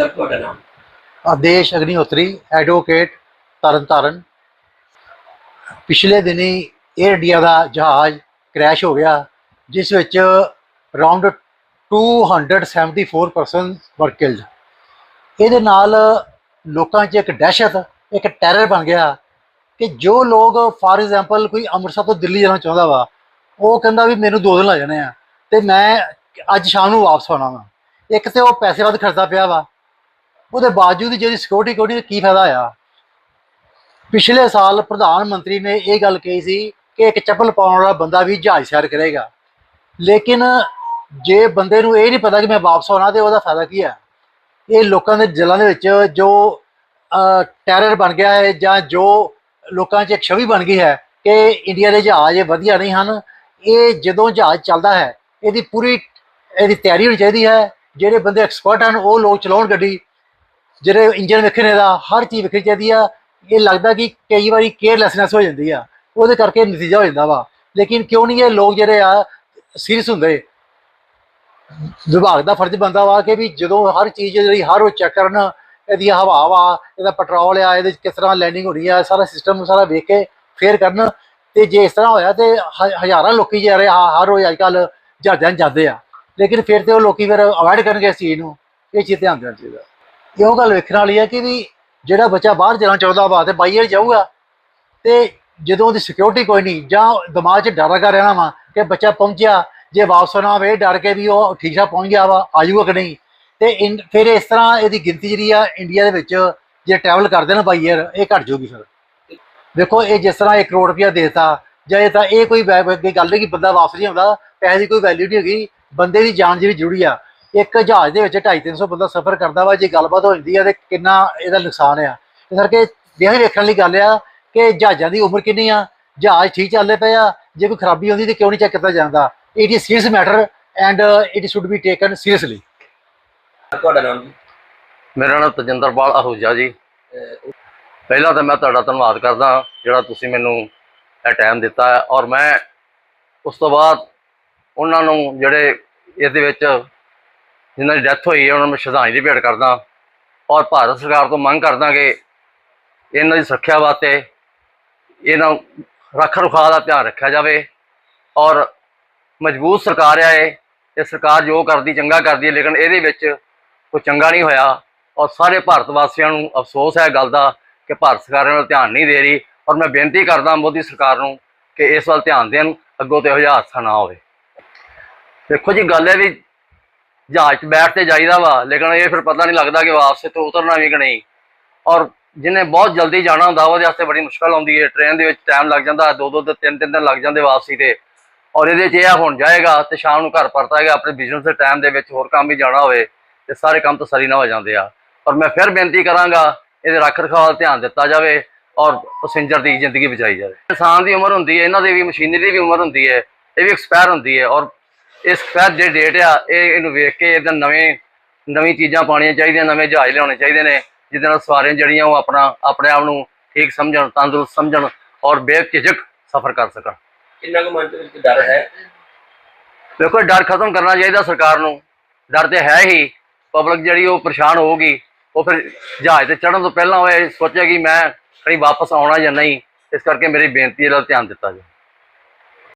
Sir, ਤੁਹਾਡਾ ਨਾਮ? ਆਦੇਸ਼ Agnihotri advocate Tarn Taran ਪਿਛਲੇ ਦਿਨੀ 에ਅਰ ਇੰਡੀਆ ਦਾ ਜਹਾਜ਼ ਕ੍ਰੈਸ਼ ਹੋ ਗਿਆ, ਜਿਸ ਵਿੱਚ ਅਰਾਊਂਡ 274 ਪਰਸਨ ਵਰ ਕਿਲਡ ਇਹਦੇ ਨਾਲ ਲੋਕਾਂ 'ਚ ਇੱਕ ਦਹਿਸ਼ਤ ਇੱਕ ਟੈਰਰ ਬਣ ਗਿਆ ਕਿ ਜੋ ਲੋਕ ਫਾਰ ਐਗਜ਼ਾਮਪਲ ਕੋਈ ਅੰਮ੍ਰਿਤਸਰ ਤੋਂ ਦਿੱਲੀ ਜਾਣਾ ਚਾਹੁੰਦਾ ਵਾ, ਉਹ ਕਹਿੰਦਾ ਵੀ ਮੈਨੂੰ ਦੋ ਦਿਨ ਲੱਗ ਜਾਣੇ ਆ, ਤੇ ਮੈਂ ਅੱਜ ਸ਼ਾਮ ਨੂੰ ਵਾਪਸ ਆਉਣਾ ਵਾ। ਇੱਕ ਤੇ ਉਹ ਪੈਸੇ ਵੱਧ ਖਰਚਦਾ ਪਿਆ ਵਾ ਉਹਦੇ ਬਾਵਜੂਦ ਜਿਹੜੀ ਸਿਕਿਉਰਿਟੀ ਕੋਡੀ ਦਾ ਕੀ ਫਾਇਦਾ ਆ? ਪਿਛਲੇ ਸਾਲ ਪ੍ਰਧਾਨ ਮੰਤਰੀ ਨੇ ਇਹ ਗੱਲ ਕਹੀ ਸੀ ਕਿ ਇੱਕ ਚੱਪਲ ਪਾਉਣ ਵਾਲਾ ਬੰਦਾ ਵੀ ਜਹਾਜ਼ ਸੈਰ ਕਰੇਗਾ। ਲੇਕਿਨ ਜੇ ਬੰਦੇ ਨੂੰ ਇਹ ਨਹੀਂ ਪਤਾ ਕਿ ਮੈਂ ਵਾਪਸ ਆਉਣਾ ਤੇ ਉਹਦਾ ਫਾਇਦਾ ਕੀ ਹੈ ਇਹ ਲੋਕਾਂ ਦੇ ਦਿਲਾਂ ਦੇ ਵਿੱਚ ਜੋ ਟੈਰਰ ਬਣ ਗਿਆ ਹੈ ਜਾਂ ਜੋ ਲੋਕਾਂ 'ਚ ਇੱਕ ਛਵੀ ਬਣ ਗਈ ਹੈ ਕਿ ਇੰਡੀਆ ਦੇ ਜਹਾਜ਼ ਵਧੀਆ ਨਹੀਂ ਹਨ, ਇਹ ਜਦੋਂ ਜਹਾਜ਼ ਚੱਲਦਾ ਹੈ, ਇਹਦੀ ਪੂਰੀ, ਇਹਦੀ ਤਿਆਰੀ ਹੋਣੀ ਚਾਹੀਦੀ ਹੈ। ਜਿਹੜੇ ਬੰਦੇ ਐਕਸਪਰਟ ਹਨ, ਉਹ ਲੋਕ ਚਲਾਉਣ ਗੱਡੀ ਜਿਹੜੇ ਇੰਜਨ ਵੇਖਣੇ ਦਾ, ਹਰ ਚੀਜ਼ ਵੇਖਣੀ ਚਾਹੀਦੀ ਆ। ਇਹ ਲੱਗਦਾ ਕਿ ਕਈ ਵਾਰੀ ਕੇਅਰਲੈਸਨੈਸ ਹੋ ਜਾਂਦੀ ਆ। ਉਹਦੇ ਕਰਕੇ ਨਤੀਜਾ ਹੋ ਜਾਂਦਾ ਵਾ। ਲੇਕਿਨ ਕਿਉਂ ਨਹੀਂ ਇਹ ਲੋਕ ਜਿਹੜੇ ਆ ਸੀਰੀਅਸ ਹੁੰਦੇ? ਵਿਭਾਗ ਦਾ ਫਰਜ਼ ਬੰਦਾ ਵਾ ਕਿ ਵੀ ਜਦੋਂ ਹਰ ਚੀਜ਼ ਜਿਹੜੀ ਹਰ ਉਹ ਚੈੱਕ ਕਰਨ, ਇਹਦੀ ਹਵਾ ਵਾ, ਇਹਦਾ ਪੈਟਰੋਲ ਆ, ਇਹਦੇ 'ਚ ਕਿਸ ਤਰ੍ਹਾਂ ਲੈਂਡਿੰਗ ਹੋ ਰਹੀ ਆ, ਸਾਰਾ ਸਿਸਟਮ ਸਾਰਾ ਵੇਖ ਕੇ ਫੇਰ ਕਰਨ। ਤੇ ਜੇ ਇਸ ਤਰ੍ਹਾਂ ਹੋਇਆ ਤੇ ਹਜ਼ਾਰਾਂ ਲੋਕੀ ਜਿਹੜੇ ਆ, ਹਰ ਰੋਜ਼ ਅੱਜ ਕੱਲ ਜਹਾਜ਼ਾਂ ਜਾਂਦੇ ਆ। ਲੇਕਿਨ ਫਿਰ ਤੇ ਉਹ ਲੋਕੀ ਫਿਰ ਅਵਾਇਡ ਕਰਨਗੇ ਇਸ ਚੀਜ਼ ਨੂੰ। ਇਹ ਚੀਜ਼ ਧਿਆਨ ਦੇਣਾ ਚਾਹੀਦਾ। ਇਹੋ ਗੱਲ ਵੇਖਣ ਵਾਲੀ ਹੈ ਕਿ ਵੀ ਜਿਹੜਾ ਬੱਚਾ ਬਾਹਰ ਜਾਣਾ ਚਾਹੁੰਦਾ ਵਾ ਤੇ ਬਾਈ ਏਅਰ ਜਾਊਗਾ ਤੇ ਜਦੋਂ ਉਹਦੀ ਸਿਕਿਉਰਿਟੀ ਕੋਈ ਨਹੀਂ ਜਾਂ ਦਿਮਾਗ 'ਚ ਡਰ ਲੱਗਾ ਰਹਿਣਾ ਵਾ ਕਿ ਬੱਚਾ ਪਹੁੰਚਿਆ, ਜੇ ਵਾਪਸ ਨਾ ਆਵੇ ਡਰ ਕੇ ਵੀ ਉਹ ਠੀਕ ਠਾਕ ਪਹੁੰਚ ਗਿਆ ਵਾ, ਆਜੂਗਾ ਕਿ ਨਹੀਂ? ਤੇ ਇਨ- ਫਿਰ ਇਸ ਤਰ੍ਹਾਂ ਇਹਦੀ ਗਿਣਤੀ ਜਿਹੜੀ ਆ ਇੰਡੀਆ ਦੇ ਵਿੱਚ ਜੇ ਟਰੈਵਲ ਕਰਦੇ ਨਾ ਬਾਈ ਏਅਰ ਇਹ ਘਟ ਜਾਊਗੀ ਫਿਰ। ਦੇਖੋ ਇਹ ਜਿਸ ਤਰ੍ਹਾਂ 1 ਕਰੋੜ ਰੁਪਇਆ ਦੇਤਾ, ਜਾਂ ਇਹ ਤਾਂ ਇਹ ਕੋਈ ਵੈ- ਗੱਲ ਨਹੀਂ ਕਿ ਬੰਦਾ ਵਾਪਸ ਨਹੀਂ ਆਉਂਦਾ, ਪੈਸੇ ਦੀ ਕੋਈ ਵੈਲਿਊ ਨਹੀਂ ਹੈਗੀ, ਬੰਦੇ ਦੀ ਜਾਨ ਜਿਹੜੀ ਜ਼ਰੂਰੀ ਆ। ਇੱਕ ਜਹਾਜ਼ ਦੇ ਵਿੱਚ 250 300 ਬੰਦਾ ਸਫ਼ਰ ਕਰਦਾ ਵਾ ਜੇ ਗੱਲਬਾਤ ਹੋ ਜਾਂਦੀ ਆ ਤੇ ਕਿੰਨਾ ਇਹਦਾ ਨੁਕਸਾਨ ਆ। ਇਸ ਕਰਕੇ ਇਹ ਵੇਖਣ ਵਾਲੀ ਗੱਲ ਆ ਕਿ ਜਹਾਜ਼ਾਂ ਦੀ ਉਮਰ ਕਿੰਨੀ ਆ ਜਹਾਜ਼ ਠੀਕ ਚੱਲਦੇ ਪਏ ਆ ਜੇ ਕੋਈ ਖਰਾਬੀ ਹੁੰਦੀ ਤੇ ਕਿਉਂ ਨਹੀਂ ਚੈੱਕ ਕੀਤਾ ਜਾਂਦਾ। It is serious matter and it should be taken seriously ਤੁਹਾਡਾ ਨਾਮ ਜੀ? ਮੇਰਾ ਨਾਮ ਤਜਿੰਦਰਪਾਲ ਆਹੂਜਾ ਜੀ। ਪਹਿਲਾਂ ਤਾਂ ਮੈਂ ਤੁਹਾਡਾ ਧੰਨਵਾਦ ਕਰਦਾ ਜਿਹੜਾ ਤੁਸੀਂ ਮੈਨੂੰ ਇਹ ਟਾਈਮ ਦਿੱਤਾ ਹੈ ਔਰ ਮੈਂ ਉਸ ਤੋਂ ਬਾਅਦ ਉਹਨਾਂ ਨੂੰ ਜਿਹੜੇ ਇਹਦੇ ਵਿੱਚ ਜਿਨ੍ਹਾਂ ਦੀ ਡੈਥ ਹੋਈ ਹੈ, ਉਹਨਾਂ ਨੂੰ ਸ਼ਰਧਾਂਜਲੀ ਭੇਟ ਕਰਦਾ ਔਰ ਭਾਰਤ ਸਰਕਾਰ ਤੋਂ ਮੰਗ ਕਰਦਾ ਕਿ ਇਹਨਾਂ ਦੀ ਸੁਰੱਖਿਆ ਵਾਸਤੇ ਇਹਨਾਂ ਰੱਖ ਰੁਖਾਅ ਦਾ ਧਿਆਨ ਰੱਖਿਆ ਜਾਵੇ ਔਰ ਮਜ਼ਬੂਤ ਸਰਕਾਰ ਆ ਇਹ ਇਹ ਸਰਕਾਰ ਜੋ ਕਰਦੀ ਚੰਗਾ ਕਰਦੀ ਹੈ, ਲੇਕਿਨ ਇਹਦੇ ਵਿੱਚ ਕੋਈ ਚੰਗਾ ਨਹੀਂ ਹੋਇਆ ਔਰ ਸਾਰੇ ਭਾਰਤ ਵਾਸੀਆਂ ਨੂੰ ਅਫਸੋਸ ਹੈ ਇਹ ਗੱਲ ਦਾ ਕਿ ਭਾਰਤ ਸਰਕਾਰ ਇਹਨਾਂ ਵੱਲ ਧਿਆਨ ਨਹੀਂ ਦੇ ਰਹੀ ਔਰ ਮੈਂ ਬੇਨਤੀ ਕਰਦਾ ਮੋਦੀ ਸਰਕਾਰ ਨੂੰ ਕਿ ਇਸ ਵੱਲ ਧਿਆਨ ਦੇਣ, ਅੱਗੋਂ ਤੇ ਇਹੋ ਜਿਹਾ ਹਾਦਸਾ ਨਾ ਹੋਵੇ। ਦੇਖੋ ਜੀ, ਗੱਲ ਹੈ ਵੀ ਜਹਾਜ਼ 'ਚ ਬੈਠ ਤੇ ਜਾਈਦਾ ਵਾ, ਲੇਕਿਨ ਇਹ ਫਿਰ ਪਤਾ ਨਹੀਂ ਲੱਗਦਾ ਕਿ ਵਾਪਸ ਤੋਂ ਉਤਰਨਾ ਵੀ ਕਿ ਨਹੀਂ। ਔਰ ਜਿਹਨੇ ਬਹੁਤ ਜਲਦੀ ਜਾਣਾ ਹੁੰਦਾ, ਉਹਦੇ ਵਾਸਤੇ ਬੜੀ ਮੁਸ਼ਕਲ ਆਉਂਦੀ ਹੈ। ਟ੍ਰੇਨ ਦੇ ਵਿੱਚ ਟਾਈਮ ਲੱਗ ਜਾਂਦਾ, ਦੋ ਦੋ ਤੇ ਤਿੰਨ ਤਿੰਨ ਦਿਨ ਲੱਗ ਜਾਂਦੇ ਵਾਪਸੀ ਤੇ। ਔਰ ਇਹਦੇ 'ਚ ਇਹ ਆ, ਹੁਣ ਜਾਏਗਾ ਤੇ ਸ਼ਾਮ ਨੂੰ ਘਰ ਪਰਤਾਏਗਾ ਆਪਣੇ ਬਿਜ਼ਨਸ ਦੇ ਟਾਈਮ ਦੇ ਵਿੱਚ ਹੋਰ ਕੰਮ ਵੀ ਜਾਣਾ ਹੋਵੇ ਤੇ ਸਾਰੇ ਕੰਮ ਤਸਰੀ ਨਾ ਹੋ ਜਾਂਦੇ ਆ। ਔਰ ਮੈਂ ਫਿਰ ਬੇਨਤੀ ਕਰਾਂਗਾ, ਇਹਦੇ ਰੱਖ ਰਖਾਅ ਧਿਆਨ ਦਿੱਤਾ ਜਾਵੇ ਔਰ ਪੈਸੇਂਜਰ ਦੀ ਜ਼ਿੰਦਗੀ ਬਚਾਈ ਜਾਵੇ। ਇਨਸਾਨ ਦੀ ਉਮਰ ਹੁੰਦੀ ਹੈ, ਇਹਨਾਂ ਦੀ ਵੀ, ਮਸ਼ੀਨਰੀ ਦੀ ਵੀ ਉਮਰ ਹੁੰਦੀ ਹੈ, ਇਹ ਵੀ ਐਕਸਪਾਇਰ ਹੁੰਦੀ ਹੈ। ਔਰ ਇਸ ਐਕਸਪਾਇਰ ਜਿਹੜੀ ਡੇਟ ਆ ਇਹ ਇਹਨੂੰ ਵੇਖ ਕੇ ਇਹਦਾ ਨਵੇਂ ਨਵੀਂ ਚੀਜ਼ਾਂ ਪਾਉਣੀਆਂ ਚਾਹੀਦੀਆਂ ਨਵੇਂ ਜਹਾਜ਼ ਲਿਆਉਣੇ ਚਾਹੀਦੇ ਨੇ ਜਿਹਦੇ ਨਾਲ ਸਵਾਰੀਆਂ ਜਿਹੜੀਆਂ ਉਹ ਆਪਣਾ ਆਪਣੇ ਆਪ ਨੂੰ ਠੀਕ ਸਮਝਣ ਤੰਦਰੁਸਤ ਸਮਝਣ ਔਰ ਬੇਝਿਜਕ ਸਫ਼ਰ ਕਰ ਸਕਣ। ਕਿੰਨਾ ਕੁ ਮਨ ਦੇ ਵਿੱਚ ਡਰ ਹੈ? ਦੇਖੋ ਡਰ ਖਤਮ ਕਰਨਾ ਚਾਹੀਦਾ ਸਰਕਾਰ ਨੂੰ। ਡਰ ਤੇ ਹੈ ਹੀ ਪਬਲਿਕ ਜਿਹੜੀ ਉਹ ਪਰੇਸ਼ਾਨ ਹੋਊਗੀ ਉਹ ਫਿਰ ਜਹਾਜ਼ ਤੇ ਚੜ੍ਹਨ ਤੋਂ ਪਹਿਲਾਂ ਉਹ ਇਹ ਸੋਚੇਗੀ ਮੈਂ ਕहीं ਵਾਪਸ ਆਉਣਾ ਜਾਂ ਨਹੀਂ ਇਸ ਕਰਕੇ ਮੇਰੀ ਬੇਨਤੀ ਇਹਦਾ ਧਿਆਨ ਦਿੱਤਾ ਜਾਵੇ।